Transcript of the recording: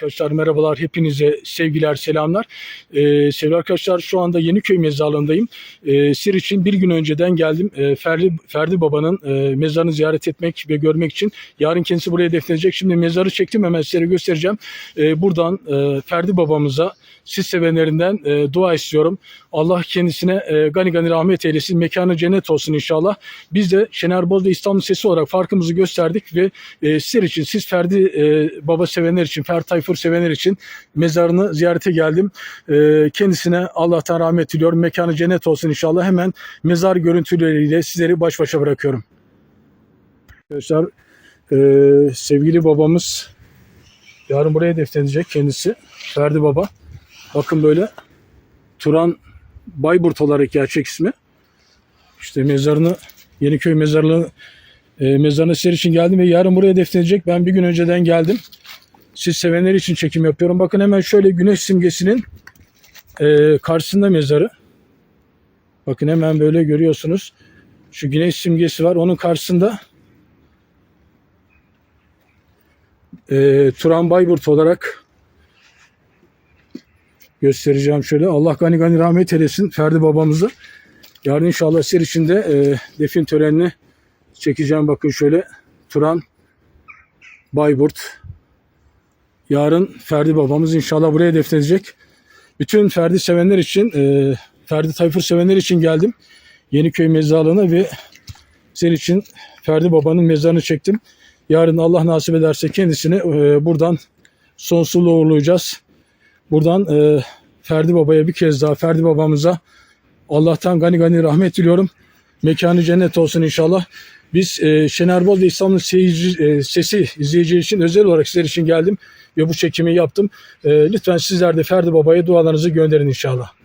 Arkadaşlar merhabalar, hepinize sevgiler, selamlar. Ee, sevgili arkadaşlar şu anda Yeniköy mezarlığındayım. Ee, Sir için bir gün önceden geldim. Ee, Ferdi, Ferdi Baba'nın e, mezarını ziyaret etmek ve görmek için. Yarın kendisi buraya defnedecek. Şimdi mezarı çektim hemen size göstereceğim. Ee, buradan e, Ferdi Babamıza siz sevenlerinden e, dua istiyorum. Allah kendisine e, gani gani rahmet eylesin. Mekanı cennet olsun inşallah. Biz de Şener Boz İstanbul Sesi olarak farkımızı gösterdik ve e, sizler için, siz Ferdi e, Baba sevenler için, Ferdi Tayfur sevenler için mezarını ziyarete geldim. E, kendisine Allah'tan rahmet diliyorum. Mekanı cennet olsun inşallah. Hemen mezar görüntüleriyle sizleri baş başa bırakıyorum. Arkadaşlar e, sevgili babamız yarın buraya defnedecek kendisi. Ferdi Baba. Bakın böyle Turan Bayburt olarak gerçek ismi. İşte mezarını Yeniköy mezarlığı e, mezarına ser için geldim ve yarın buraya defnedecek. Ben bir gün önceden geldim. Siz sevenler için çekim yapıyorum. Bakın hemen şöyle güneş simgesinin e, karşısında mezarı. Bakın hemen böyle görüyorsunuz. Şu güneş simgesi var. Onun karşısında e, Turan Bayburt olarak göstereceğim şöyle. Allah gani gani rahmet eylesin Ferdi babamızı. Yarın inşallah ser içinde e, defin törenini çekeceğim. Bakın şöyle Turan Bayburt. Yarın Ferdi babamız inşallah buraya defnedecek. Bütün Ferdi sevenler için, e, Ferdi Tayfur sevenler için geldim. Yeniköy mezarlığına ve senin için Ferdi babanın mezarını çektim. Yarın Allah nasip ederse kendisini e, buradan sonsuzluğa uğurlayacağız. Buradan e, Ferdi Baba'ya bir kez daha Ferdi babamıza Allah'tan gani gani rahmet diliyorum. Mekanı cennet olsun inşallah. Biz e, Şener ve İstanbul seyirci, e, Sesi izleyici için özel olarak sizler için geldim ve bu çekimi yaptım. E, lütfen sizler de Ferdi Baba'ya dualarınızı gönderin inşallah.